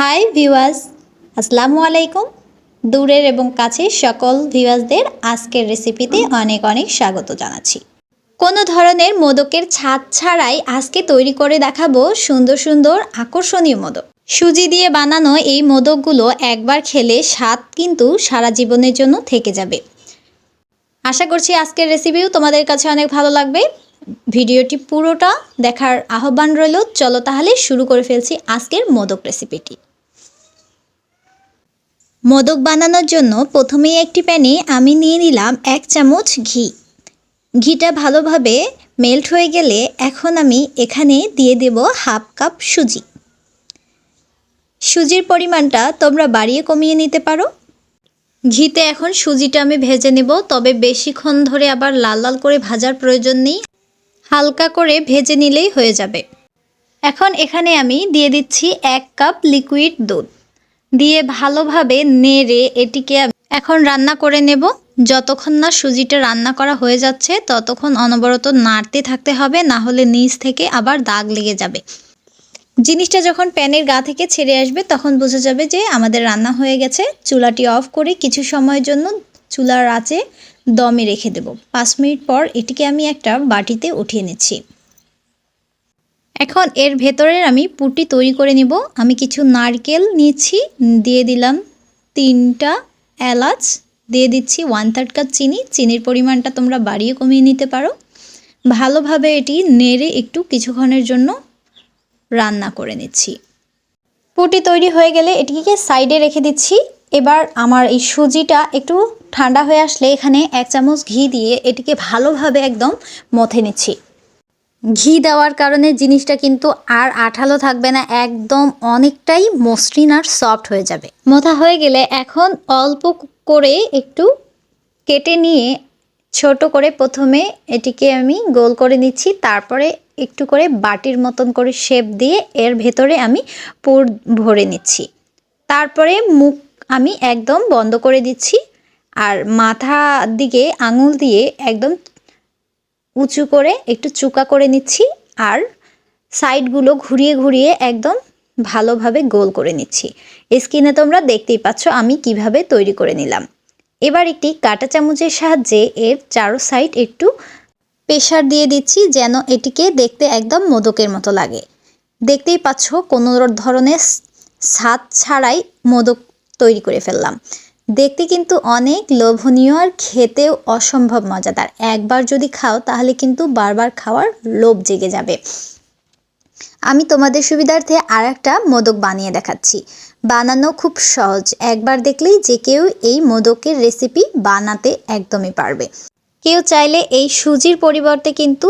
Hi viewers আসসালামু আলাইকুম দূরের এবং কাছের সকল ভিউয়ার্সদের আজকের রেসিপিতে অনেক অনেক স্বাগত জানাচ্ছি। কোনো ধরনের মোদকের ছাদ ছাড়াই আজকে তৈরি করে দেখাবো সুন্দর সুন্দর আকর্ষণীয় মোদক। সুজি দিয়ে বানানো এই মোদকগুলো একবার খেলে স্বাদ কিন্তু সারা জীবনের জন্য থেকে যাবে। আশা করছি আজকের রেসিপিও তোমাদের কাছে অনেক ভালো লাগবে। ভিডিওটি পুরোটা দেখার আহ্বান রইল। চলো তাহলে শুরু করে ফেলছি আজকের মোদক রেসিপিটি মোদক বানানোর জন্য প্রথমেই একটি প্যানে আমি নিয়ে নিলাম এক চামচ ঘি। ঘিটা ভালোভাবে মেল্ট হয়ে গেলে এখন আমি এখানে দিয়ে দেব হাফ কাপ সুজি। সুজির পরিমাণটা তোমরা বাড়িয়ে কমিয়ে নিতে পারো। ঘিতে এখন সুজিটা আমি ভেজে নেব, তবে বেশিক্ষণ ধরে আবার লাল লাল করে ভাজার প্রয়োজন নেই। হালকা করে ভেজে নিলেই হয়ে যাবে। এখন এখানে আমি দিয়ে দিচ্ছি এক কাপ লিকুইড দুধ। দিয়ে ভালোভাবে নেড়ে এটিকে এখন রান্না করে নেব। যতক্ষণ না সুজিটা রান্না করা হয়ে যাচ্ছে, ততক্ষণ অনবরত নাড়তে থাকতে হবে, না হলে নিচ থেকে আবার দাগ লেগে যাবে। জিনিসটা যখন প্যানের গা থেকে ছেড়ে আসবে, তখন বোঝা যাবে যে আমাদের রান্না হয়ে গেছে। চুলাটি অফ করে কিছু সময়ের জন্য চুলার আঁচে দমে রেখে দেব। পাঁচ মিনিট পর এটিকে আমি একটা বাটিতে উঠিয়ে নিচ্ছি। এখন এর ভেতরের আমি পুটি তৈরি করে নিব। আমি কিছু নারকেল নিচ্ছি, দিয়ে দিলাম তিনটা এলাচ, দিয়ে দিচ্ছি ওয়ান থার্ড কাপ চিনি। চিনির পরিমাণটা তোমরা বাড়িয়ে কমিয়ে নিতে পারো। ভালোভাবে এটি নেড়ে একটু কিছুক্ষণের জন্য রান্না করে নিচ্ছি। পুটি তৈরি হয়ে গেলে এটিকে সাইডে রেখে দিচ্ছি। এবার আমার এই সুজিটা একটু ঠান্ডা হয়ে আসলে এখানে এক চামচ ঘি দিয়ে এটিকে ভালোভাবে একদম মথে নিচ্ছি। ঘি দেওয়ার কারণে জিনিসটা কিন্তু আর আঠালো থাকবে না, একদম অনেকটাই মসৃণ আর সফট হয়ে যাবে। মোথা হয়ে গেলে এখন অল্প করে একটু কেটে নিয়ে ছোট করে প্রথমে এটিকে আমি গোল করে নিচ্ছি, তারপরে একটু করে বাটির মতন করে শেপ দিয়ে এর ভেতরে আমি পুর ভরে নিচ্ছি। তারপরে মুখ আমি একদম বন্ধ করে দিচ্ছি, আর মাথা দিকে আঙুল দিয়ে একদম উঁচু করে, একটু চুকা করে নিচ্ছি আর সাইডগুলো ঘুরিয়ে ঘুরিয়ে একদম ভালোভাবে গোল করে নিচ্ছি। স্কিনে তোমরা দেখতেই পাচ্ছ আমি কীভাবে তৈরি করে নিলাম। এবার একটি কাঁটা চামচের সাহায্যে এর চারো সাইড একটু প্রেশার দিয়ে দিচ্ছি যেন এটিকে দেখতে একদম মোদকের মতো লাগে। দেখতেই পাচ্ছ কোনো ধরনের স্বাদ ছাড়াই মোদক তৈরি করে ফেললাম। দেখতে কিন্তু অনেক লোভনীয় আর খেতেও অসম্ভব মজাদার। একবার যদি খাও, তাহলে কিন্তু বারবার খাওয়ার লোভ জেগে যাবে। আমি তোমাদের সুবিধার্থে আর একটা মোদক বানিয়ে দেখাচ্ছি। বানানো খুব সহজ। একবার দেখলেই যে কেউ এই মোদকের রেসিপি বানাতে একদমই পারবে। কেউ চাইলে এই সুজির পরিবর্তে কিন্তু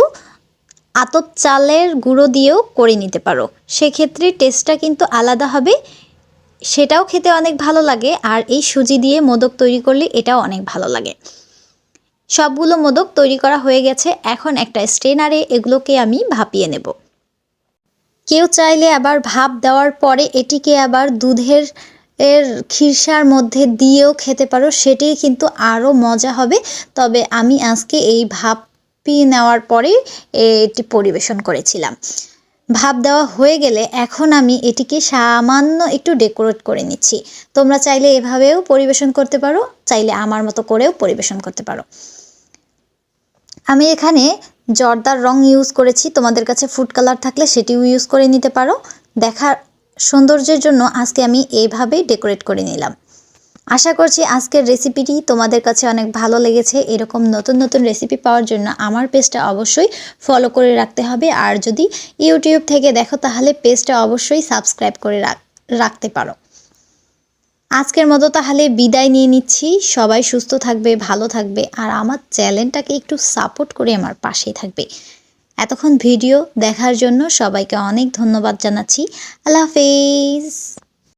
আতপ চালের গুঁড়ো দিয়েও করে নিতে পারো। সেক্ষেত্রে টেস্টটা কিন্তু আলাদা হবে। সেটাও খেতে অনেক ভালো লাগে, আর এই সুজি দিয়ে মোদক তৈরি করলে এটাও অনেক ভালো লাগে। সবগুলো মোদক তৈরি করা হয়ে গেছে, এখন একটা স্ট্রেনারে এগুলোকে আমি ভাপিয়ে নেব। কেউ চাইলে আবার ভাপ দেওয়ার পরে এটিকে আবার দুধের এর খিরসার মধ্যে দিয়েও খেতে পারো সেটি কিন্তু আরও মজা হবে। তবে আমি আজকে এই ভাপিয়ে নেওয়ার পরে এটি পরিবেশন করেছিলাম। ভাপ দেওয়া হয়ে গেলে এখন আমি এটিকে সামান্য একটু ডেকোরেট করে নিচ্ছি। তোমরা চাইলে এভাবেও পরিবেশন করতে পারো, চাইলে আমার মতো করেও পরিবেশন করতে পারো। আমি এখানে জর্দার রং ইউজ করেছি, তোমাদের কাছে ফুড কালার থাকলে সেটিও ইউজ করে নিতে পারো। দেখার সৌন্দর্যের জন্য আজকে আমি এইভাবেই ডেকোরেট করে নিলাম। আশা করছি আজকের রেসিপিটি তোমাদের কাছে অনেক ভালো লেগেছে। এরকম নতুন নতুন রেসিপি পাওয়ার জন্য আমার পেজটা অবশ্যই ফলো করে রাখতে হবে। আর যদি ইউটিউব থেকে দেখো, তাহলে পেজটা অবশ্যই সাবস্ক্রাইব করে রাখতে পারো। আজকের মতো তাহলে বিদায় নিয়ে নিচ্ছি। সবাই সুস্থ থাকবে, ভালো থাকবে, আর আমার চ্যানেলটাকে একটু সাপোর্ট করে আমার পাশেই থাকবে। এতক্ষণ ভিডিও দেখার জন্য সবাইকে অনেক ধন্যবাদ জানাচ্ছি। আল্লাহ হাফেজ।